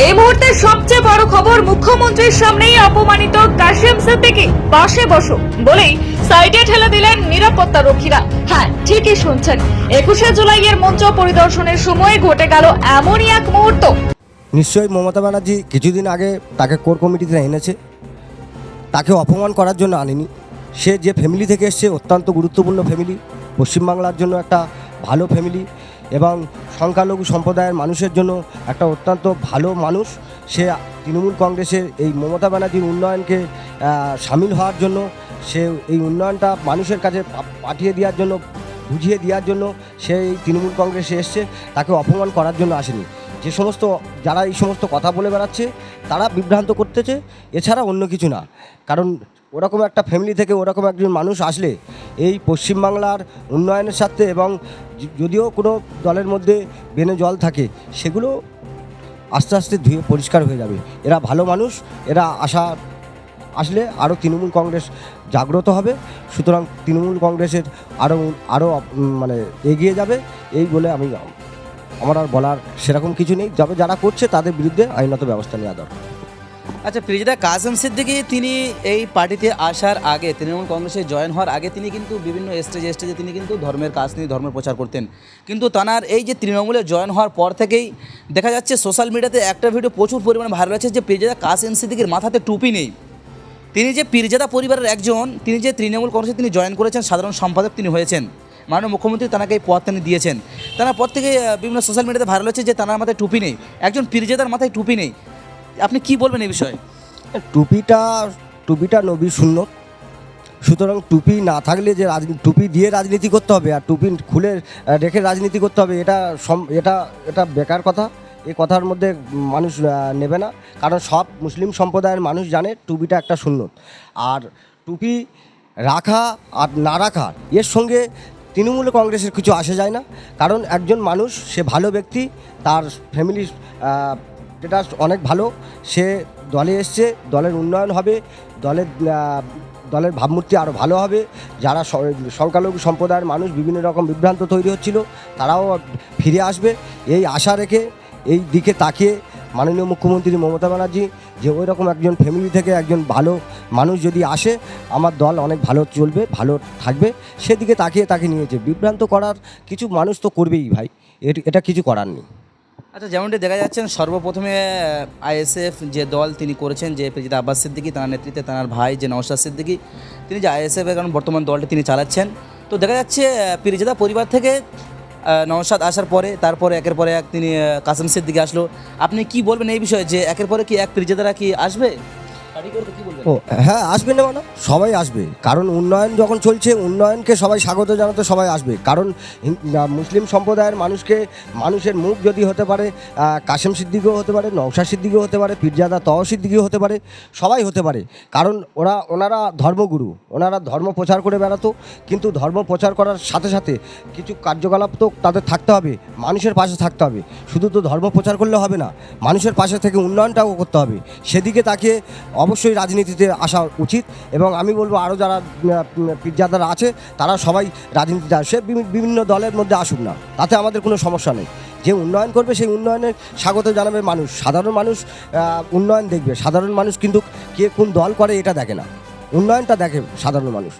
এই মুহূর্তে সবচেয়ে বড় খবর মুখ্যমন্ত্রীর সামনেই অপমানিত কাশিম সিদ্দিকী। পাশে বসো, বলেই সাইডে ঠেলে দিলেন নিরাপত্তা রক্ষীরা। হ্যাঁ ঠিকই শুনছেন। একুশে জুলাইয়ের মঞ্চ পরিদর্শনের সময় ঘটে গেল এমনই এক মুহূর্ত। নিশ্চয়ই মমতা ব্যানার্জি কিছুদিন আগে তাকে কোর কমিটিতে এনেছে। তাকে অপমান করার জন্য আনেনি। সে যে ফ্যামিলি থেকে এসছে, অত্যন্ত গুরুত্বপূর্ণ ফ্যামিলি পশ্চিমবাংলার জন্য একটা ভালো ফ্যামিলি এবং সংখ্যালঘু সম্প্রদায়ের মানুষের জন্য একটা অত্যন্ত ভালো মানুষ। সে তৃণমূল কংগ্রেসের এই মমতা ব্যানার্জির উন্নয়নকে সামিল হওয়ার জন্য, সে এই উন্নয়নটা মানুষের কাছে পাঠিয়ে দেওয়ার জন্য, বুঝিয়ে দেওয়ার জন্য সে এই তৃণমূল কংগ্রেসে এসছে। তাকে অপমান করার জন্য আসেনি। যে সমস্ত, যারা এই সমস্ত কথা বলে বেড়াচ্ছে, তারা বিভ্রান্ত করতেছে। এছাড়া অন্য কিছু না। কারণ ওরকম একটা ফ্যামিলি থেকে ওরকম একজন মানুষ আসলে এই পশ্চিমবাংলার উন্নয়নের সাথে এবং যদিও কোনো দলের মধ্যে বেনে জল থাকে, সেগুলো আস্তে আস্তে ধুয়ে পরিষ্কার হয়ে যাবে। এরা ভালো মানুষ, এরা আশা আসলে আরও তৃণমূল কংগ্রেস জাগ্রত হবে, সুতরাং তৃণমূল কংগ্রেসের আরও আরও মানে এগিয়ে যাবে, এই বলে আমি, আমার আর বলার সেরকম কিছু নেই। তবে যারা করছে তাদের বিরুদ্ধে আইনত ব্যবস্থা নেওয়া দরকার। আচ্ছা প্রিজিদা কাসেম সিদ্দিকি, তিনি এই পার্টিতে আসার আগে, তৃণমূল কংগ্রেসে জয়েন হওয়ার আগে তিনি কিন্তু বিভিন্ন স্টেজে স্টেজে তিনি কিন্তু ধর্মের কাজ নিয়ে ধর্মের প্রচার করতেন। কিন্তু তানার এই যে তৃণমূলে জয়েন হওয়ার পর থেকেই দেখা যাচ্ছে সোশ্যাল মিডিয়াতে একটা ভিডিও প্রচুর পরিমাণে ভাইরাল হচ্ছে যে প্রিজিদা কাসেম সিদ্দিকির মাথাতে টুপি নেই। তিনি যে পীরজাদা পরিবারের একজন, তিনি যে তৃণমূল কংগ্রেসে তিনি জয়েন করেছেন, সাধারণ সম্পাদক তিনি হয়েছেন। মাননীয় মুখ্যমন্ত্রী তাকে এই পদ তিনি দিয়েছেন। তারা পর থেকে বিভিন্ন সোশ্যাল মিডিয়াতে ভাইরাল হচ্ছে যে তার মাথায় টুপি নেই। একজন পীরজাদার মাথায় টুপি নেই। আপনি কি বলবেন এই বিষয়ে? টুপিটা টুপিটা নবী শূন্য সুতরাং টুপি না থাকলে যে রাজনীতি টুপি দিয়ে রাজনীতি করতে হবে আর টুপি খুলে রেখে রাজনীতি করতে হবে, এটা এটা এটা বেকার কথা। এই কথার মধ্যে মানুষ নেবে না। কারণ সব মুসলিম সম্প্রদায়ের মানুষ জানে টুপিটা একটা শূন্য আর টুপি রাখা আর না রাখা, এর সঙ্গে তৃণমূল কংগ্রেসের কিছু আসে যায় না। কারণ একজন মানুষ, সে ভালো ব্যক্তি, তার ফ্যামিলি এটা অনেক ভালো। সে দলে এসছে, দলের উন্নয়ন হবে, দলের দলের ভাবমূর্তি আরও ভালো হবে। যারা সংখ্যালঘু সম্প্রদায়ের মানুষ বিভিন্ন রকম বিভ্রান্ত তৈরি হচ্ছিল, তারাও ফিরে আসবে। এই আশা রেখে এই দিকে তাকিয়ে মাননীয় মুখ্যমন্ত্রী মমতা ব্যানার্জি যে ওই রকম একজন ফ্যামিলি থেকে একজন ভালো মানুষ যদি আসে, আমার দল অনেক ভালো চলবে, ভালো থাকবে। সেদিকে তাকিয়ে তাকে নিয়েছে। বিভ্রান্ত করার কিছু মানুষ তো করবেই ভাই। এটা কিছু করার নেই। আচ্ছা যেমনটি দেখা যাচ্ছেন সর্বপ্রথমে আইএসএফ যে দল তিনি করেছেন, যে প্রেজিদা আব্বাস সিদ্দিকি, তার নেতৃত্বে তার ভাই যে নওশাদ সিদ্দিকি, তিনি যে আইএসএফ কারণ বর্তমান দলটি তিনি চালাচ্ছেন। তো দেখা যাচ্ছে পিরিজাদা পরিবার থেকে নওশাদ আসার পরে, তারপরে একের পরে এক তিনি কাসেম সিদ্দিকি আসলো। আপনি কি বলবেন এই বিষয়ে, যে একের পরে কি এক পিরিজাদারা কি আসবে? ও হ্যাঁ আসবে না মানে? সবাই আসবে। কারণ উন্নয়ন যখন চলছে, উন্নয়নকে সবাই স্বাগত জানাতে সবাই আসবে। কারণ মুসলিম সম্প্রদায়ের মানুষকে, মানুষের মুখ যদি হতে পারে কাশেম সিদ্দিকিও হতে পারে নৌশা সিদ্দিকিও হতে পারে, পীরজাদা তহ সিদ্দিকিও হতে পারে, সবাই হতে পারে। কারণ ওরা, ওনারা ধর্মগুরু, ওনারা ধর্ম প্রচার করে বেড়াতো, কিন্তু ধর্ম প্রচার করার সাথে সাথে কিছু কার্যকলাপ তো তাদের থাকতে হবে, মানুষের পাশে থাকতে হবে। শুধু তো ধর্ম প্রচার করলে হবে না, মানুষের পাশে থেকে উন্নয়নটাও করতে হবে। সেদিকে তাকিয়ে অবশ্যই রাজনীতিতে আসা উচিত এবং আমি বলব আরও যারা পিজ্জাদারা আছে, তারা সবাই রাজনীতিতে আসে বিভি- বিভিন্ন দলের মধ্যে আসুক না। তাতে আমাদের কোনো সমস্যা নেই। যে উন্নয়ন করবে সেই উন্নয়নের স্বাগত জানাবে মানুষ। সাধারণ মানুষ উন্নয়ন দেখবে। সাধারণ মানুষ কিন্তু কে কোন দল করে এটা দেখে না। উন্নয়নটা দেখে সাধারণ মানুষ।